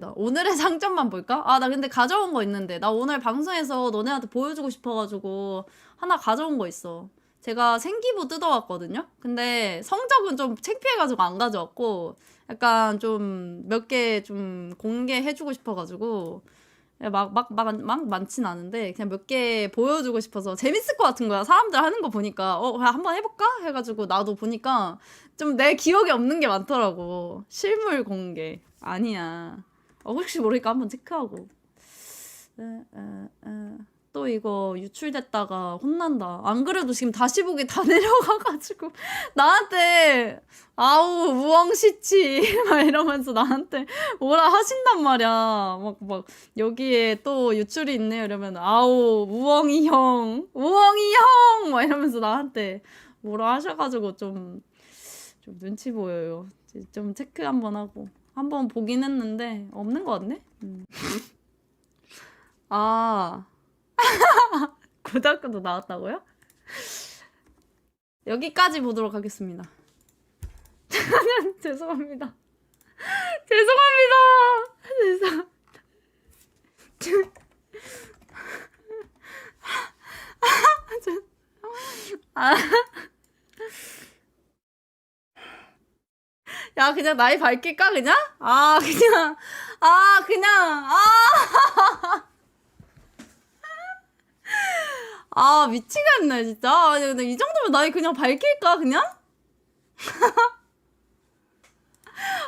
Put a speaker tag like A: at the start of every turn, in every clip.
A: 나 오늘의 상점만 볼까? 아, 나 근데 가져온 거 있는데. 나 오늘 방송에서 너네한테 보여주고 싶어가지고 하나 가져온 거 있어. 제가 생기부 뜯어왔거든요? 근데 성적은 좀 창피해가지고 안 가져왔고, 약간 좀 몇 개 좀 공개해주고 싶어가지고, 막, 막, 막, 막 많진 않은데, 그냥 몇 개 보여주고 싶어서 재밌을 것 같은 거야. 사람들 하는 거 보니까, 어, 한번 해볼까? 해가지고 나도 보니까 좀 내 기억에 없는 게 많더라고. 실물 공개. 아니야. 어, 혹시 모르니까 한번 체크하고. 또 이거 유출됐다가 혼난다. 안 그래도 지금 다시 보기 다 내려가가지고 나한테 아우 무엉시치 막 이러면서 나한테 뭐라 하신단 말이야. 막 막 여기에 또 유출이 있네요 이러면 아우 무엉이 형, 무엉이 형 막 이러면서 나한테 뭐라 하셔가지고 좀 좀 눈치 보여요. 좀 체크 한번 하고 한번 보긴 했는데 없는 것 같네. 음. 아 고등학교도 나왔다고요? 여기까지 보도록 하겠습니다. 죄송합니다. 죄송합니다. 죄송. 아. 야, 그냥 나이 밝힐까, 그냥? 아, 그냥, 아, 그냥, 아. 아, 미치겠네, 진짜. 아니, 근데 이 정도면 나이 그냥 밝힐까, 그냥?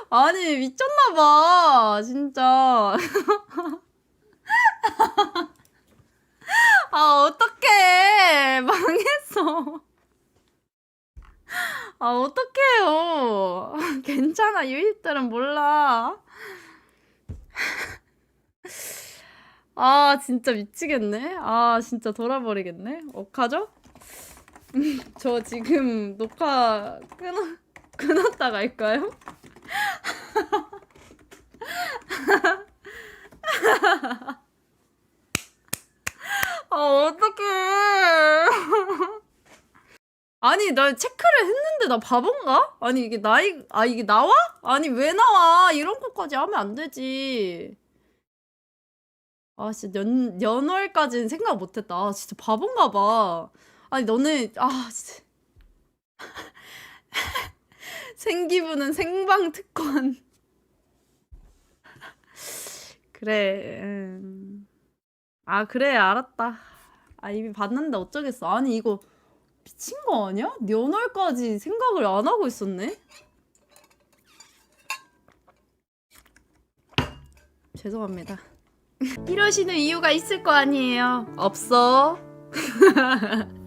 A: 아니, 미쳤나봐, 진짜. 아, 어떡해. 망했어. 아, 어떡해요. 괜찮아, 유입들은 몰라. 아, 진짜 미치겠네. 아, 진짜 돌아버리겠네. 어떡하죠? 음, 저 지금 녹화 끊어, 끊었다 갈까요? 아, 어떡해. 아니, 나 체크를 했는데 나 바본가? 아니, 이게 나이, 아, 이게 나와? 아니, 왜 나와? 이런 것까지 하면 안 되지. 아, 진짜 연, 연월까지는 생각 못 했다. 아, 진짜 바본가 봐. 아니, 너는, 아. 생기부는 생방 특권. 그래. 음. 아, 그래, 알았다. 아, 이미 봤는데 어쩌겠어. 아니, 이거 미친 거 아니야? 연월까지 생각을 안 하고 있었네? 죄송합니다. 이러시는 이유가 있을 거 아니에요. 없어.